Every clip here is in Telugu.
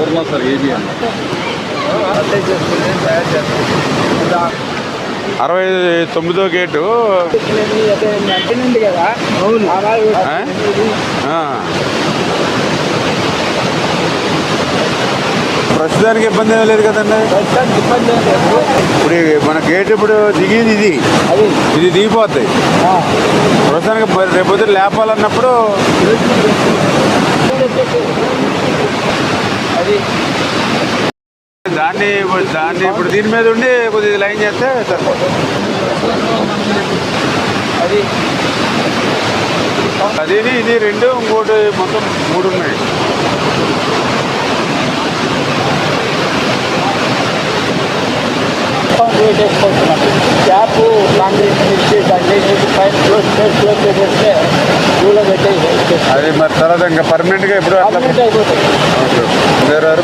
ఊర్లో సార్? ఏబి అరవై తొమ్మిదో గేటు. ప్రస్తుతానికి ఇబ్బంది ఏమీ లేదు కదండి. ఇప్పుడు మన గేట్ ఇప్పుడు దిగింది ఇది. అది ఇది దిగిపోతాయి ప్రస్తుతానికి రేపొద్దు రేపు పొద్దున్న లేపాలన్నప్పుడు అది. దాన్ని దాన్ని ఇప్పుడు దీని మీద ఉండి కొద్దిగా లైన్ చేస్తే సరిపోతుంది. అది. అదేది ఇది రెండు ఇంకోటి మొత్తం మూడు ఉన్నాయి. వెయిట్ క్యాప్ కాంక్రీట్ ఇచ్చి దాన్ని పైన క్లోజ్ చేసి క్లోజ్ చేసేస్తే రూలో పెట్టేసి అది మరి తర్వాత ఇంకా పర్మనెంట్గా ఎప్పుడు అట్లా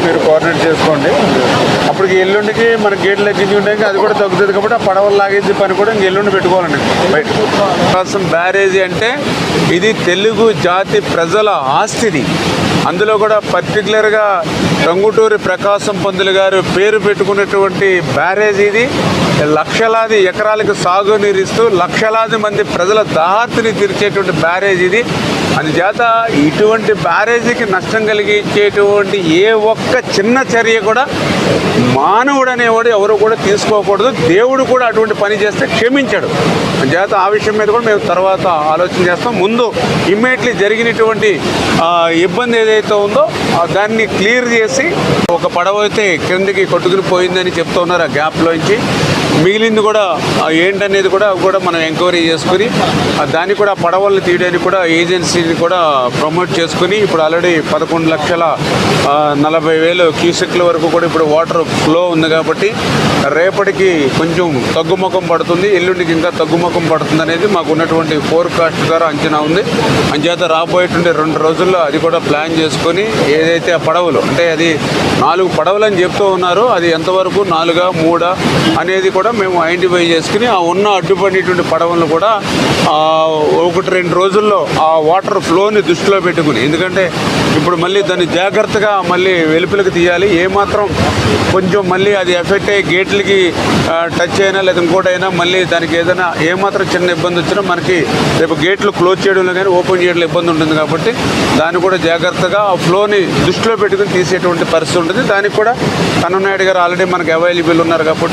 మీరు కోఆర్డినేట్ చేసుకోండి. అప్పటికి ఎల్లుండికి మన గేట్లు ఎక్కించుకుంటే అది కూడా తగ్గుతుంది కాబట్టి ఆ పడవలు లాగేది పని కూడా ఇంక ఎల్లుండి పెట్టుకోవాలండి బయట. కోసం బ్యారేజీ అంటే ఇది తెలుగు జాతి ప్రజల ఆస్తిది. అందులో కూడా పర్టికులర్గా టంగుటూరి ప్రకాశం పంతులు గారు పేరు పెట్టుకున్నటువంటి బ్యారేజ్ ఇది. లక్షలాది ఎకరాలకు సాగునీరిస్తూ లక్షలాది మంది ప్రజల దాహార్తిని తీర్చేటువంటి బ్యారేజ్ ఇది. అందుచేత ఇటువంటి బ్యారేజీకి నష్టం కలిగించేటువంటి ఏ ఒక్క చిన్న చర్య కూడా మానవుడు అనేవాడు ఎవరు కూడా తీసుకోకూడదు. దేవుడు కూడా అటువంటి పని చేస్తే క్షమించాడు. చేత ఆ విషయం మీద కూడా మేము తర్వాత ఆలోచన చేస్తాం. ముందు ఇమ్మీడియట్లీ జరిగినటువంటి ఇబ్బంది ఏదైతే ఉందో దాన్ని క్లియర్ చేసి ఒక పడవ అయితే క్రిందికి కొట్టుకుని పోయిందని చెప్తూ ఉన్నారు ఆ గ్యాప్లోంచి మిగిలింది కూడా ఏంటనేది కూడా కూడా మనం ఎంక్వైరీ చేసుకుని దాన్ని కూడా పడవలు తీయడానికి కూడా ఏజెన్సీని కూడా ప్రమోట్ చేసుకుని ఇప్పుడు ఆల్రెడీ పదకొండు లక్షల నలభై వేలు క్యూసెక్ల వరకు కూడా ఇప్పుడు వాటర్ ఫ్లో ఉంది కాబట్టి రేపటికి కొంచెం తగ్గుముఖం పడుతుంది ఎల్లుండికి ఇంకా తగ్గుముఖం పడుతుంది అనేది మాకు ఉన్నటువంటి ఫోర్కాస్ట్ ద్వారా అంచనా ఉంది. అంచేత రాబోయేటువంటి రెండు రోజుల్లో అది కూడా ప్లాన్ చేసుకొని ఏదైతే ఆ పడవలు అంటే అది నాలుగు పడవలు అని చెప్తూ ఉన్నారు అది ఎంతవరకు నాలుగా మూడా అనేది కూడా మేము ఐడెంటిఫై చేసుకుని ఆ ఉన్న అడ్డుపడినటువంటి పడవలను కూడా ఒకటి రెండు రోజుల్లో ఆ వాటర్ ఫ్లోని దృష్టిలో పెట్టుకుని ఎందుకంటే ఇప్పుడు మళ్ళీ దాన్ని జాగ్రత్తగా మళ్ళీ వెలుపులకు తీయాలి. ఏమాత్రం కొంచెం మళ్ళీ అది ఎఫెక్ట్ అయ్యి గేట్లకి టచ్ అయినా లేదా ఇంకోటైనా మళ్ళీ దానికి ఏదైనా ఏమాత్రం చిన్న ఇబ్బంది వచ్చినా మనకి రేపు గేట్లు క్లోజ్ చేయడంలో కానీ ఓపెన్ చేయడంలో ఇబ్బంది ఉంటుంది కాబట్టి దాన్ని కూడా జాగ్రత్తగా ఆ ఫ్లోని దృష్టిలో పెట్టుకుని తీసేటువంటి పరిస్థితి ఉంటుంది. దానికి కూడా కన్ననాయుడు గారు ఆల్రెడీ మనకి అవైలబుల్ ఉన్నారు కాబట్టి